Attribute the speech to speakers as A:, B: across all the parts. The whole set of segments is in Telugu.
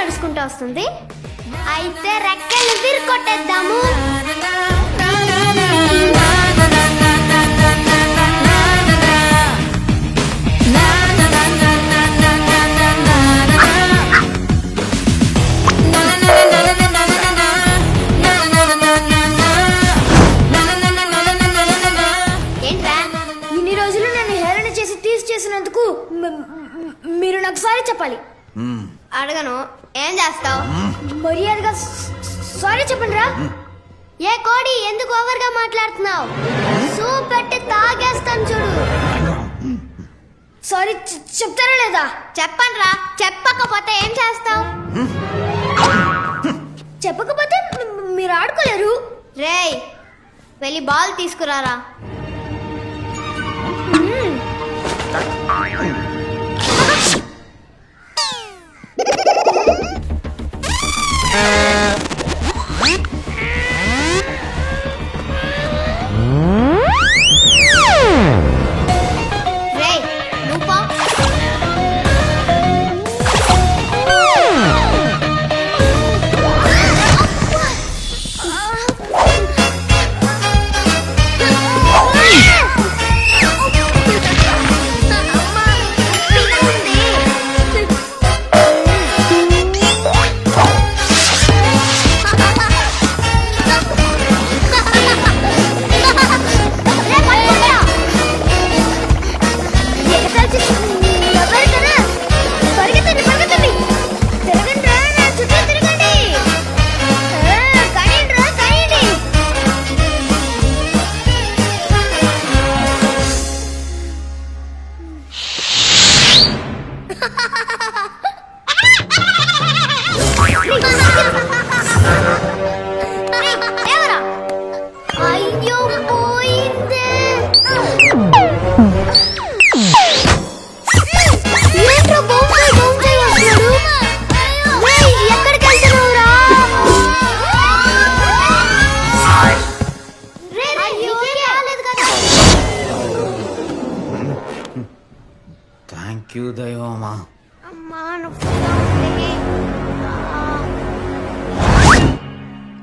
A: నడుచుకుంటూ వస్తుంది. అయితే రెక్కలు విరుకొట్టేద్దాము. ఏంట్రా?
B: ఇన్ని రోజులు నన్ను హేళన చేసి తీసి చేసినందుకు మీరు నాకు సారీ చెప్పాలి.
A: అడగను. ఏం చేస్తావు?
B: మర్యాదగా సారీ చెప్పండి రా
A: ఏ కోడి ఎందుకు ఓవర్గా మాట్లాడుతున్నావు? సూ పెట్టి తాగేస్తాను చూడు.
B: సారీ చెప్తారా లేదా?
A: చెప్పండి రా చెప్పకపోతే ఏం చేస్తావు?
B: చెప్పకపోతే మీరు ఆడుకోలేరు.
A: రేయ్ వెళ్ళి బాల్ తీసుకురారా.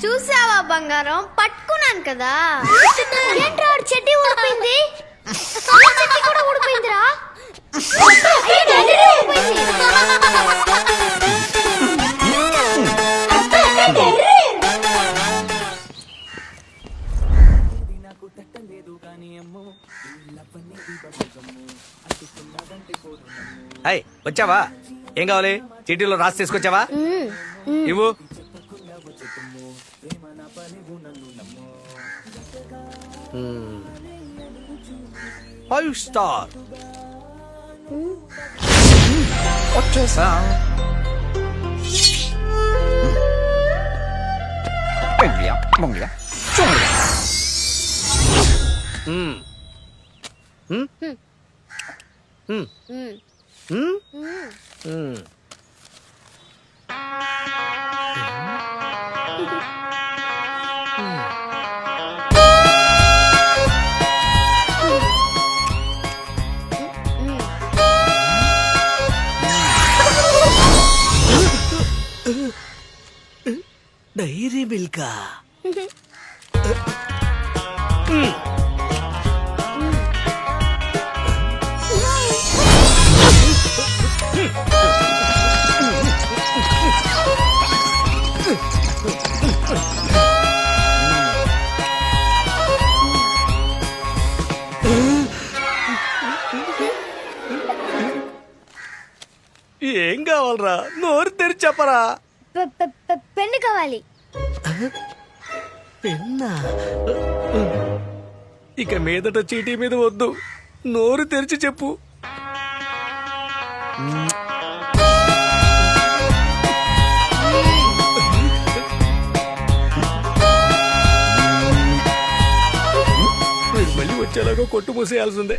A: చూసావా బంగారం? పట్టుకున్నాను కదా.
B: ఏంట్రా చెడ్డి ఊడిపోయింది? నా కూడా ఊడిపోయిందిరా?
C: వచ్చావా? ఏం కావాలి? చీటీలో రాసి తీసుకొచ్చావా? ఇవ్వు. Five star.
D: వచ్చేసా
C: ഡയറി മിൽക്ക ఏం కావాలరా? నోరు తెరిచి చెప్పరా?
B: పెన్ను కావాలి.
C: పెన్నా? ఇక మీదట చీటీ మీద వద్దు. నోరు తెరిచి చెప్పు. వీడు మళ్ళీ వచ్చేలాగా కొట్టు మూసేయాల్సిందే.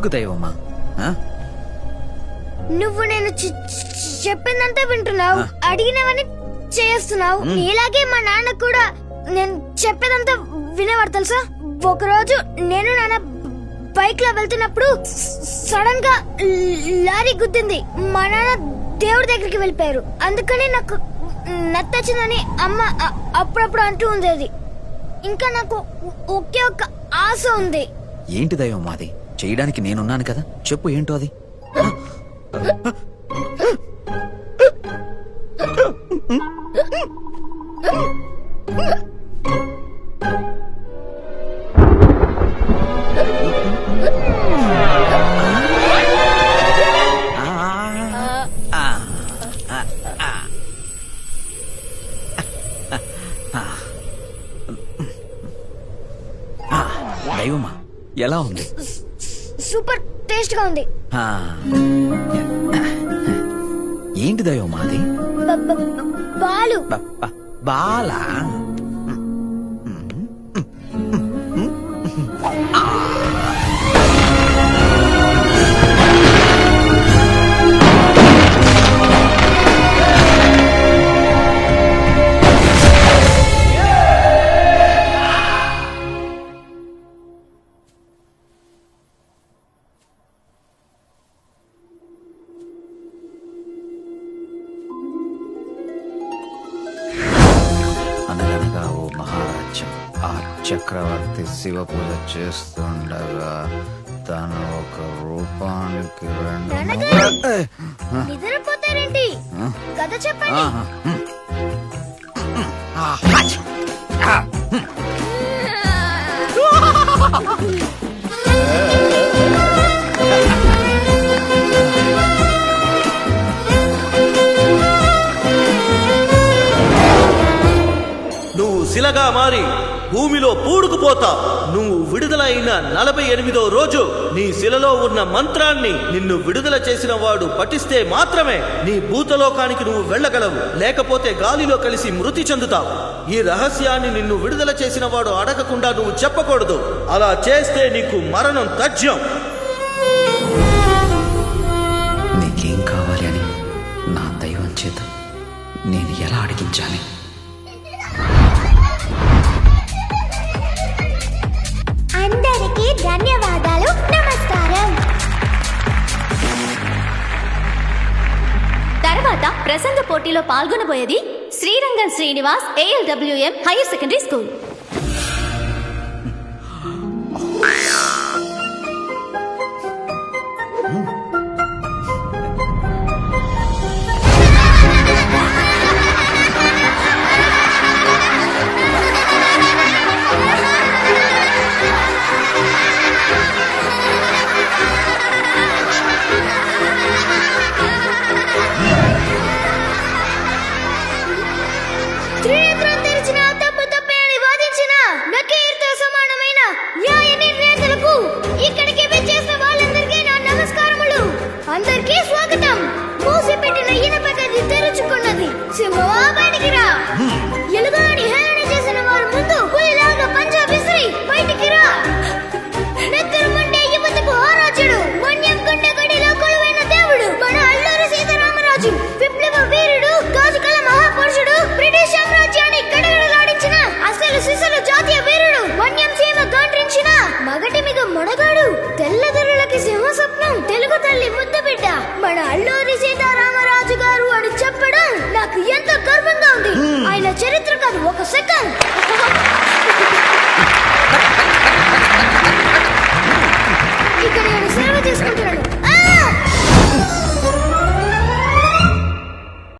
D: ఎందుకు దైవమ్మా ఆ?
B: నువ్వు నేను చెప్పిందంతా వింటున్నావు. అడిగినవని చేస్తున్నావు. నీలాగే మా నాన్న కూడా నేను చెప్పేదంతా వినేవాడు తెలుసా? ఒకరోజు నేను నాన్న బైక్లో వెళ్తున్నప్పుడు సడన్గా లారీ గుద్దింది. మా నాన్న దేవుడి దగ్గరికి వెళ్ళిపోయారు. అందుకని నాకు నచ్చచ్చిందని అమ్మ అప్పుడప్పుడు అంటూ ఉండేది. ఇంకా నాకు ఒకే ఒక్క ఆశ ఉంది.
D: ఏంటి దైవమ్మా అది? చేయడానికి నేనున్నాను కదా చెప్పు ఏంటో అది దైవమ్మా ఎలా ఉంది
B: సూపర్ టేస్ట్గా ఉంది.
D: ఆ. ఏంటి దైవమ్మా అది
B: బ- బ- బ- బాలు
D: బాలా? అనగనగా ఓ మహారాజ్యం ఆ చక్రవర్తి శివ పూజ చేస్తుండగా తను ఒక రూపానికి రెండు!
B: నిద్రపోతారేంటి? కథ చెప్పండి
E: మారి భూమిలో పూడుకుపోతా. నువ్వు విడుదలైన నలభై ఎనిమిదో రోజు నీ శిలలో ఉన్న మంత్రాన్ని నిన్ను విడుదల చేసిన వాడు పఠిస్తే మాత్రమే నీ భూతలోకానికి నువ్వు వెళ్ళగలవు. లేకపోతే గాలిలో కలిసి మృతి చెందుతావు. ఈ రహస్యాన్ని నిన్ను విడుదల చేసిన వాడు అడగకుండా నువ్వు చెప్పకూడదు. అలా చేస్తే నీకు మరణం తథ్యం.
D: నీకేం కావాలి అని నా దైవం చేత నేను ఎలా అడిగించాలి?
B: ధన్యవాదాలు. నమస్కారం.
F: తర్వాత ప్రసంగ పోటీలో పాల్గొనబోయేది Srirangam Srinivas ALWM higher secondary school